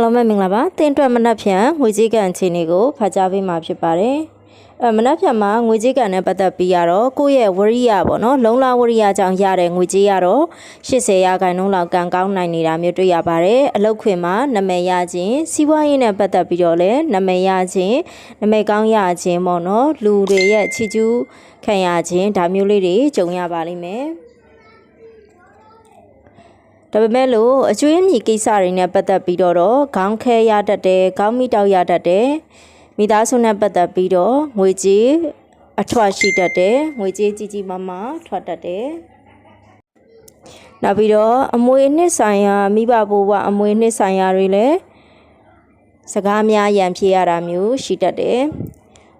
အားလုံးပဲမင်္ဂလာပါတင်အတွက်မနက်ဖြန်ငွေကြေးကန်အခြေအနေကိုဖတ်ကြားပေးမှာဖြစ်ပါတယ်အဲမနက်ဖြန်မှာငွေကြေးကန်နဲ့ပတ်သက်ပြီးတော့ကိုယ့်ရဲ့ဝရိယပေါ့နော်လုံလဝရိယကြောင့်ရတဲ့ငွေကြေးကတော့80ရာခိုင်နှုန်းလောက်ကံကောင်းနိုင်နေတာမျိုးတွေ့ရပါတယ်အလုတ်ခွင်မှာနာမည်ရခြင်းစီးပွားရေးနဲ့ပတ်သက်ပြီးတော့လည်းနာမည်ရခြင်းနာမည်ကောင်းရခြင်းပေါ့နော်လူတွေရဲ့ချီကျူးခံရခြင်းဒါမျိုးလေးတွေကြုံရပါလိမ့်မယ် ဒါပေမဲ့လို့အကျွေးအမြီကိစ္စတွေနဲ့ပတ်သက်ပြီးတော့တော့ခေါင်းခဲရတတ်တယ်ခေါင်းမိတောက်ရတတ်တယ်မိသားစုနဲ့ပတ်သက်ပြီးတော့ငွေကြေးအထွက်ရှိတတ်တယ်ငွေကြေးကြီးကြီးမားမားထွက်တတ်တယ်နောက်ပြီးတော့အမွေနှစ်ဆိုင်ရာမိဘဘိုးဘအမွေနှစ်ဆိုင်ရာတွေလည်းစကားများရန်ဖြေရတာမျိုးရှိတတ်တယ်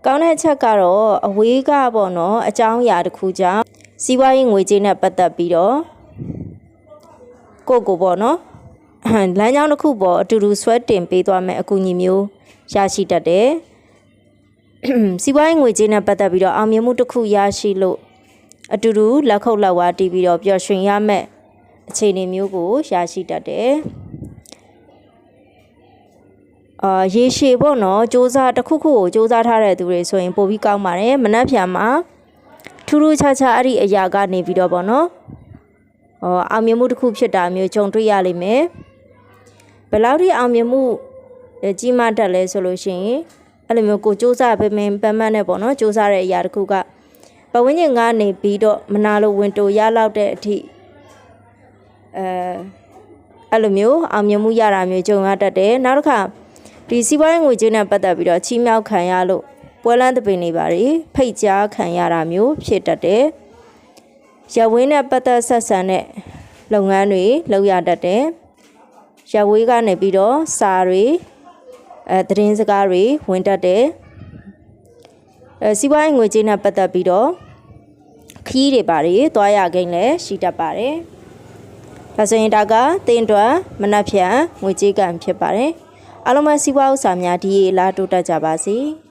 ကောင်းတဲ့အချက်ကတော့အဝေးကပေါ့နော်အကြောင်းအရာတစ်ခုကြောင့်စီးပွားရေးငွေကြေးနဲ့ပတ်သက်ပြီးတော့ ကိုယ့်ကိုပေါ့နော် လမ်းကြောင်းတစ်ခုပေါ်အတူတူဆွဲတင်ပေးသွားမယ်အကူအညီမျိုးရရှိတတ်တယ် စီးပွားရေးငွေကြေးနဲ့ပတ်သက်ပြီးတော့အောင်မြင်မှုတစ်ခုရရှိလို့အတူတူလက်ခုပ်လက်ဝါးတီးပြီးတော့ပျော်ရွှင်ရမယ့်အခြေအနေမျိုးကိုရရှိတတ်တယ်အာရေရှည်ပေါ့နော်စ조사တစ်ခုခုကိုစ조사ထားတဲ့သူတွေဆိုရင်ပိုပြီးကောင်းပါတယ်မနှက်ဖြာမှာထူးထူးခြားခြားအဲ့ဒီအရာကနေပြီးတော့ပေါ့နော် ဟော အောင်မြင်မှုတစ်ခုဖြစ်တာမျိုးကြုံတွေ့ရလိမ့်မယ်ဘယ်လောက်ထိအောင်မြင်မှုအဲကြီးမားတတ်လဲဆိုလို့ရှိရင်အဲ့လိုမျိုးကိုစူးစမ်းပင်ပင်ပန်းပန်းနဲ့ပေါ့နော်စူးစမ်းတဲ့အရာတစ်ခုကပဝင်းကျင်ကနေပြီးတော့မနာလိုဝင်တိုရလောက်တဲ့အထိအဲအဲ့လိုမျိုးအောင်မြင်မှုရတာမျိုးကြုံရတတ်တယ်နောက်တစ်ခါဒီစီးပွားရေးငွေကြေးနဲ့ပတ်သက်ပြီးတော့ချီးမြှောက်ခံရလို့ပွဲလန်းတပင်တွေပါတွေဖိတ်ကြားခံရတာမျိုးဖြစ်တတ်တယ် ရဝင်းနဲ့ပတ်သက်ဆက်ဆံတဲ့လုပ်ငန်းတွေလုပ်ရတတ်တယ်။ရဝေးကနေပြီးတော့စာတွေအဲသတင်းစကားတွေဝင်တတ်တယ်။အဲစီးပွားရေးငွေကြေးနဲ့ပတ်သက်ပြီးတော့ခီးတွေပါတယ်သွားရကိန်းလည်းရှိတတ်ပါတယ်။ဒါဆိုရင်ဒါကတင်းတွက်မနှက်ဖြန်ငွေကြေးကံဖြစ်ပါတယ်။အားလုံးပဲစီးပွားဥစ္စာများဒီလာတိုးတက်ကြပါစေ။